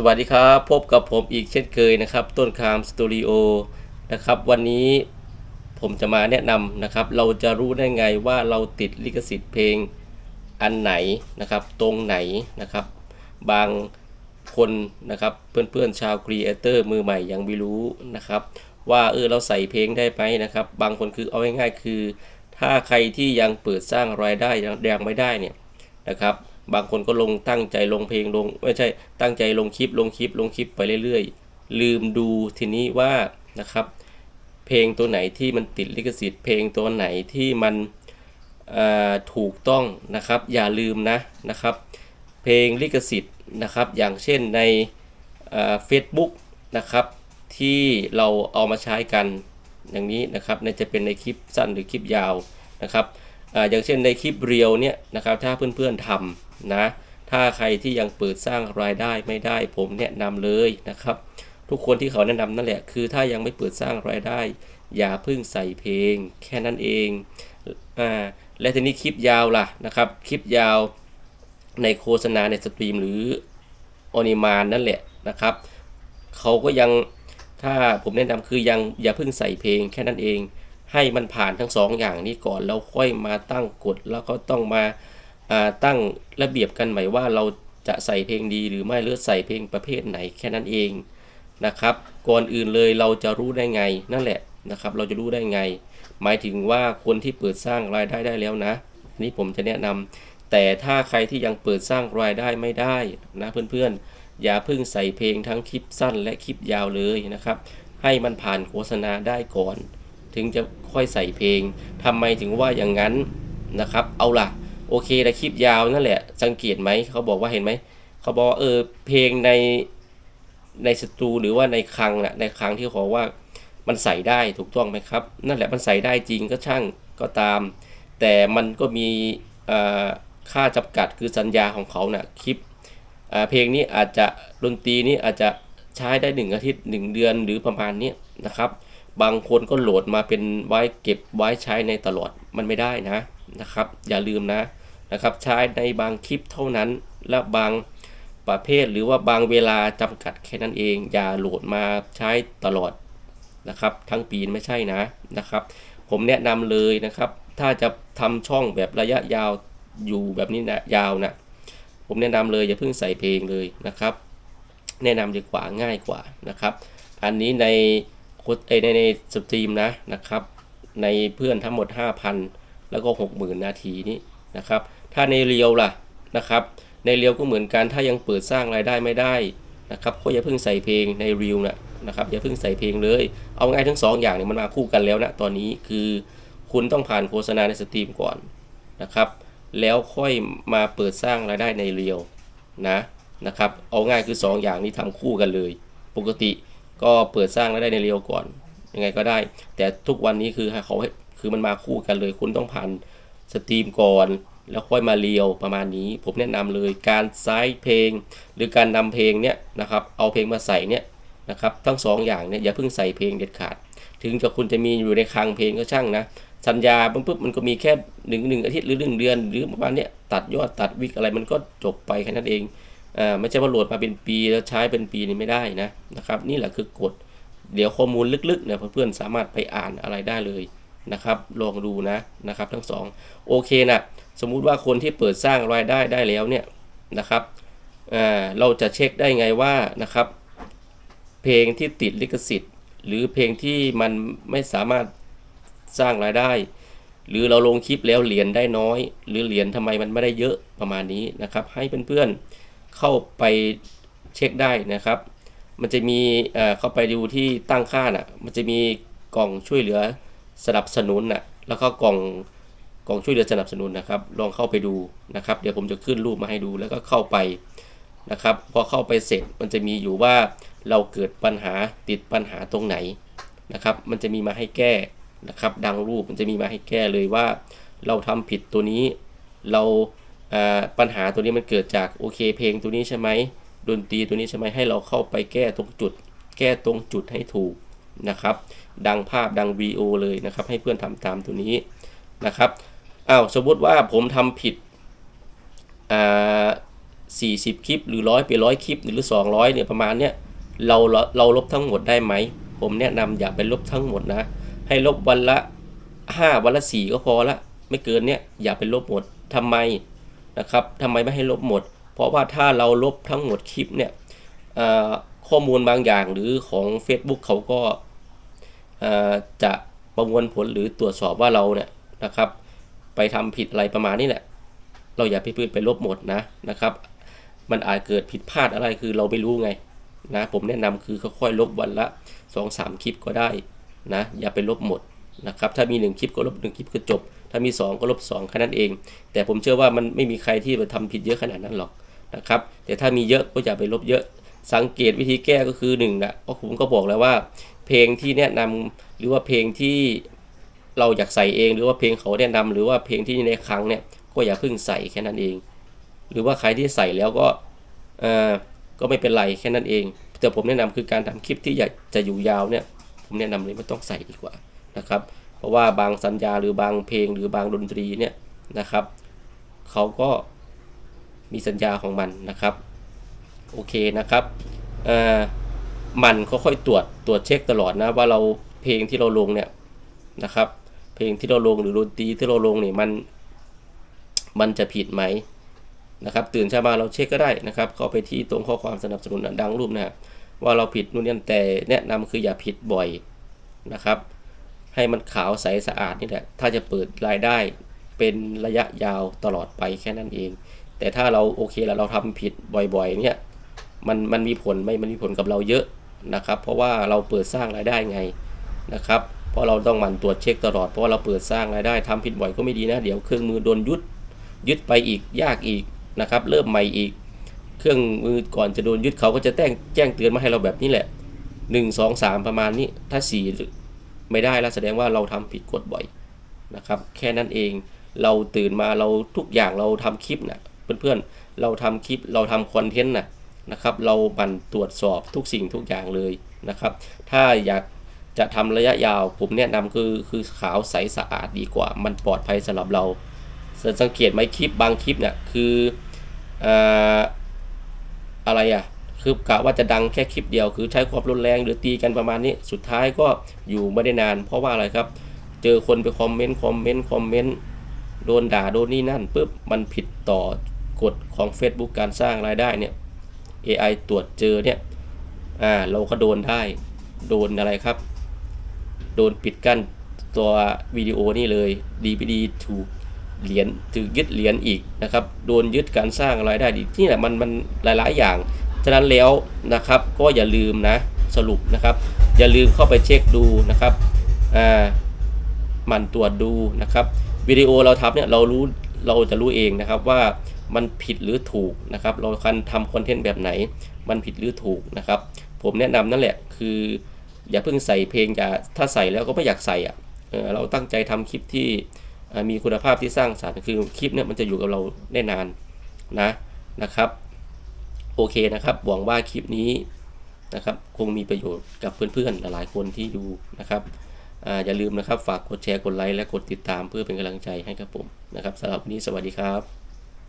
สวัสดีครับ พบกับผมอีกเช่นเคยนะครับ ต้นคามสตูดิโอนะครับวันนี้ผมจะมาแนะนำนะครับ เราจะรู้ได้ไงว่าเราติดลิขสิทธิ์เพลงอันไหนนะครับ ตรงไหนนะครับ บางคนนะครับเพื่อนๆชาวครีเอเตอร์มือใหม่ยังไม่รู้นะครับ ว่าเออเราใส่เพลงได้ไหมนะครับ บางคนคือเอาง่ายๆคือ ถ้าใครที่ยังเปิดสร้างรายได้ยังยังไม่ได้เนี่ยนะครับ บางคนก็ลงตั้งใจลงเพลงลงไม่ใช่ตั้งใจลงคลิปลงคลิปลงคลิปไปเรื่อยๆ ลืมดูทีนี้ว่านะครับ เพลงตัวไหนที่มันติดลิขสิทธิ์เพลงตัวไหนที่มันถูกต้องนะครับ อย่าลืมนะนะครับ เพลงลิขสิทธิ์นะครับ อย่างเช่นในเฟซบุ๊กนะครับ ที่เราเอามาใช้กันอย่างนี้นะครับในจะเป็นในคลิปสั้นหรือคลิปยาวนะครับออย่างเช่นในคลิปเรียวเนี่ยนะครับถ้าเพื่อนๆทำ นะ ถ้าใครที่ยังเปิดสร้างรายได้ไม่ได้ ผมแนะนำเลยนะครับ ทุกคนที่เขาแนะนำนั่นแหละ คือถ้ายังไม่เปิดสร้างรายได้ อย่าเพิ่งใส่เพลง แค่นั้นเองอ่าและทีนี้คลิปยาวล่ะนะครับ คลิปยาวในโฆษณาในสตรีมหรืออนิมานนั่นแหละนะครับ เขาก็ยังถ้าผมแนะนำคือยังอย่าเพิ่งใส่เพลงแค่นั้นเอง ให้มันผ่านทั้งสองอย่างนี้ก่อนแล้วค่อยมาตั้งกฎแล้วก็ต้องมา ตั้งระเบียบกันใหม่ว่าเราจะใส่เพลงดีหรือไม่หรือใส่เพลงประเภทไหนแค่นั้นเองนะครับก่อนอื่นเลยเราจะรู้ได้ไงนั่นแหละนะครับ เราจะรู้ได้ไง หมายถึงว่าคนที่เปิดสร้างรายได้ได้แล้วนะนนี้ผมจะแนะนำแต่ถ้าใครที่ยังเปิดสร้างรายได้ไม่ได้นะเพื่อนๆ อย่าเพิ่งใส่เพลงทั้งคลิปสั้นและคลิปยาวเลยนะครับ ให้มันผ่านโฆษณาได้ก่อน ถึงจะค่อยใส่เพลงทำไมถึงว่าอย่างนั้นนะครับ เอาล่ะ โอเคแต่คลิปยาวนั่นแหละ สังเกตไหมเขาบอกว่าเห็นไหมเขาบอกว่าเออเพลงในในสตูหรือว่าในคลังนะในคลังที่เขาบอว่ามันใส่ได้ถูกต้องไหมครับ นั่นแหละมันใส่ได้จริงก็ช่างก็ตาม แต่มันก็มีค่าจำกัดคือสัญญาของเขานะ่ะคลิปเพลงนี้อาจจะดนตรีนี้อาจจะใช้ได้หนึ่งอาทิตย์หนึ่งเดือนหรือประมาณนี้นะครับ บางคนก็โหลดมาเป็นไว้เก็บไว้ใช้ในตลอดมันไม่ได้นะนะครับ อย่าลืมนะ นะครับใช้ในบางคลิปเท่านั้นและบางประเภทหรือว่าบางเวลาจำกัดแค่นั้นเอง อย่าโหลดมาใช้ตลอดนะครับ ทั้งปีไม่ใช่นะนะครับ ผมแนะนำเลยนะครับ ถ้าจะทำช่องแบบระยะยาวอยู่แบบนี้นะยาวนะผมแนะนำเลยอย่าเพิ่งใส่เพลงเลยนะครับ แนะนำดีกว่าง่ายกว่านะครับ อันนี้ในโค้ดเอในในสตรีมนะนะครับ ในเพื่อนทั้งหมด 5,000 แล้วก็ 60,000 นาทีนี้นะครับ ถ้าในเรียวล่ะนะครับ ในเรียวก็เหมือนกันถ้ายังเปิดสร้างรายได้ไม่ได้นะครับก็อย่าเพิ่งใส่เพลงในเรียวนะนะครับอย่าเพิ่งใส่เพลงเลย เอาง่ายทั้งสองอย่างเนี่ยมันมาคู่กันแล้วนะตอนนี้คือคุณต้องผ่านโฆษณาในสตรีมก่อนนะครับ แล้วค่อยมาเปิดสร้างรายได้ในเรียวนะนะครับเอาง่ายคือ 2 อย่างนี้ทำคู่กันเลย ปกติก็เปิดสร้างรายได้ในเรียวก่อนยังไงก็ได้ แต่ทุกวันนี้คือเขาคือมันมาคู่กันเลย คุณต้องผ่านสตรีมก่อน แล้วค่อยมาเรียวประมาณนี้ ผมแนะนำเลยการไซส์เพลง หรือการนำเพลงเนี้ยนะครับเอาเพลงมาใส่เนี้ยนะครับทั้งสองอย่างเนี่ยอย่าเพิ่งใส่เพลงเด็ดขาด ถึงจะคุณจะมีอยู่ในคลังเพลงก็ช่างนะสัญญาปุ๊บปุ๊บมันก็มีแค่หนึ่งหนึ่งอาทิตย์หรือหนึ่งเดือน หรือประมาณเนี้ยตัดยอดตัดวิกอะไรมันก็จบไปแค่นั้นเองอ่าไม่ใช่ว่าโหลดมาเป็นปีแล้วใช้เป็นปีนี่ไม่ได้นะนะครับนี่แหละคือกฎเดี๋ยวข้อมูลลึกๆเนี่ยเพื่อนๆสามารถไปอ่านอะไรได้เลย นะครับลองดูนะนะครับทั้งสองโอเคนะสมมุติว่าคนที่เปิดสร้างรายได้ได้แล้วเนี่ยนะครับเราจะเช็คได้ไงว่านะครับ เพลงที่ติดลิขสิทธิ์ หรือเพลงที่มันไม่สามารถสร้างรายได้ หรือเราลงคลิปแล้วเหรียญได้น้อย หรือเหรียญทำไมมันไม่ได้เยอะประมาณนี้นะครับ ให้เพื่อนๆเข้าไปเช็คได้นะครับ มันจะมีเอ่อเข้าไปดูที่ตั้งค่าน่ะมันจะมีกล่องช่วยเหลือ สนับสนุนน่ะแล้วก็กล่องกล่องช่วยเหลือสนับสนุนนะครับ ลองเข้าไปดูนะครับ เดี๋ยวผมจะขึ้นรูปมาให้ดูแล้วก็เข้าไปนะครับ พอเข้าไปเสร็จมันจะมีอยู่ว่าเราเกิดปัญหาติดปัญหาตรงไหนนะครับ มันจะมีมาให้แก้นะครับ ดังรูปมันจะมีมาให้แก้เลยว่า เราทำผิดตัวนี้ เราอ่าปัญหาตัวนี้มันเกิดจากโอเคเพลงตัวนี้ใช่ไหมดนตรีตัวนี้ใช่ไหมให้เราเข้าไปแก้ตรงจุด แก้ตรงจุดให้ถูก นะครับ ดังภาพดังวีโอเลยนะครับ ให้เพื่อนทำตามตัวนี้นะครับอ้าวสมมติว่าผมทำผิดอ่า40คลิป หรือร้อยไปร้อยคลิป หรือ200เนี่ยประมาณเนี้ยเราเราเราลบทั้งหมดได้ไหม ผมแนะนำอย่าไปลบทั้งหมดนะ ให้ลบวันละ5วันละ4ก็พอละ ไม่เกินเนี้ยอย่าไปลบหมดทำไมนะครับทำไมไม่ให้ลบหมด เพราะว่าถ้าเราลบทั้งหมดคลิปเนี่ยอ่อข้อมูลบางอย่างหรือของ Facebook เขาก็ จะประมวลผลหรือตรวจสอบว่าเราเนี่ยนะครับไปทำผิดอะไรประมาณนี้แหละ เราอย่าไปพืนไปลบหมดนะนะครับ มันอาจเกิดผิดพลาดอะไรคือเราไม่รู้ไงนะผมแนะนำคือค่อยๆลบวันละ 2-3 คลิปก็ได้นะอย่าไปลบหมดนะครับถ้ามี 1 คลิปก็ลบ 1 คลิปก็จบ ถ้ามี 2 ก็ลบ2แค่นั้นเอง แต่ผมเชื่อว่ามันไม่มีใครที่ไปทำผิดเยอะขนาดนั้นหรอกนะครับแต่ถ้ามีเยอะก็อย่าไปลบเยอะ สังเกตวิธีแก้ก็คือ1นึ่งนะก็ผมก็บอกแล้วว่า เพลงที่แนะนำหรือว่าเพลงที่เราอยากใส่เอง หรือว่าเพลงเขาแนะนำหรือว่าเพลงที่ในครั้งเนี่ยก็อย่าเพิ่งใส่แค่นั้นเอง หรือว่าใครที่ใส่แล้วก็เอ่อก็ไม่เป็นไรแค่นั้นเอง แต่ผมแนะนำคือการทำคลิปที่อยากจะอยู่ยาวเนี่ยผมแนะนำเลยไม่ต้องใส่ดีกว่านะครับ เพราะว่าบางสัญญาหรือบางเพลงหรือบางดนตรีเนี่ยนะครับเขาก็มีสัญญาของมันนะครับ โอเคนะครับเอ่อ มันค่อยๆตรวจตรวจเช็คตลอดนะว่าเราเพลงที่เราลงเนี่ยนะครับ เพลงที่เราลงหรือดนตรีที่เราลงเนี่ยมันมันจะผิดไหมนะครับ ตื่นเช้ามาเราเช็คก็ได้นะครับเข้าไปที่ตรงข้อความสนับสนุนดังรูปนะครับว่าเราผิดนู่นนี่แต่แนะนำคืออย่าผิดบ่อยนะครับ ให้มันขาวใสสะอาดนี่แหละถ้าจะเปิดรายได้เป็นระยะยาวตลอดไปแค่นั้นเอง แต่ถ้าเราโอเคแล้วเราทำผิดบ่อยๆเนี่ยมันมันมีผลไหมมันมีผลกับเราเยอะ นะครับ เพราะว่าเราเปิดสร้างรายได้ไงนะครับ เพราะเราต้องมั่นตรวจเช็คตลอดเพราะว่าเราเปิดสร้างรายได้ทำผิดบ่อยก็ไม่ดีนะ เดี๋ยวเครื่องมือโดนยุดยึดไปอีกยากอีกนะครับ เริ่มใหม่อีก เครื่องมือก่อนจะโดนยึดเขาก็จะแจ้งแจ้งเตือนมาให้เราแบบนี้แหละหนึ่งสองสามประมาณนี้ถ้าสี่ไม่ได้แล้วแสดงว่าเราทำผิดกฎบ่อยนะครับ แค่นั้นเองเราตื่นมาเราทุกอย่างเราทำคลิปนะเพื่อนๆเราทำคลิปเราทำคอนเทนต์นะ นะครับ เราบันตรวจสอบทุกสิ่งทุกอย่างเลยนะครับ ถ้าอยากจะทำระยะยาว ผมแนะนำคือคือขาวใสสะอาดดีกว่า มันปลอดภัยสำหรับเรา สังเกตไหมคลิปบางคลิปเนี่ยคือเอ่ออะไรอะคือกะว่าจะดังแค่คลิปเดียว คือใช้ความรุนแรงหรือตีกันประมาณนี้ สุดท้ายก็อยู่ไม่ได้นาน เพราะว่าอะไรครับ เจอคนไปคอมเมนต์คอมเมนต์คอมเมนต์โดนด่าโดนนี่นั่นปุ๊บมันผิดต่อกฎของ Facebook การสร้างรายได้เนี่ย AI ตรวจเจอเนี่ยอ่าเราก็โดนได้ โดนอะไรครับ โดนปิดกั้นตัววิดีโอนี่เลย DVD ถูกเหรียญถูกยึดเหรียญอีกนะครับ โดนยึดการสร้างรายได้ดีนี่แหละมันมันหลาย ๆ อย่าง ฉะนั้นแล้วนะครับก็อย่าลืมนะสรุปนะครับ อย่าลืมเข้าไปเช็คดูนะครับอ่ามันตรวจดูนะครับวิดีโอเราทำเนี่ยเรารู้เราจะรู้เองนะครับว่า มันผิดหรือถูกนะครับ เราคันทำคอนเทนต์แบบไหน มันผิดหรือถูกนะครับ ผมแนะนำนั่นแหละคือ อย่าเพิ่งใส่เพลงอย่าถ้าใส่แล้วก็ไม่อยากใส่อะเเราตั้งใจทำคลิปที่มีคุณภาพที่สร้างสรรค์คือคลิปเนี่ยมันจะอยู่กับเราได้นานนะนะครับโอเคนะครับหวังว่าคลิปนี้นะครับคงมีประโยชน์กับเพื่อนๆหลายๆคนที่ดูนะครับออย่าลืมนะครับฝากกดแชร์กดไลค์และกดติดตามเพื่อเป็นกำลังใจให้กับผมนะครับสำหรับวันนี้สวัสดีครับ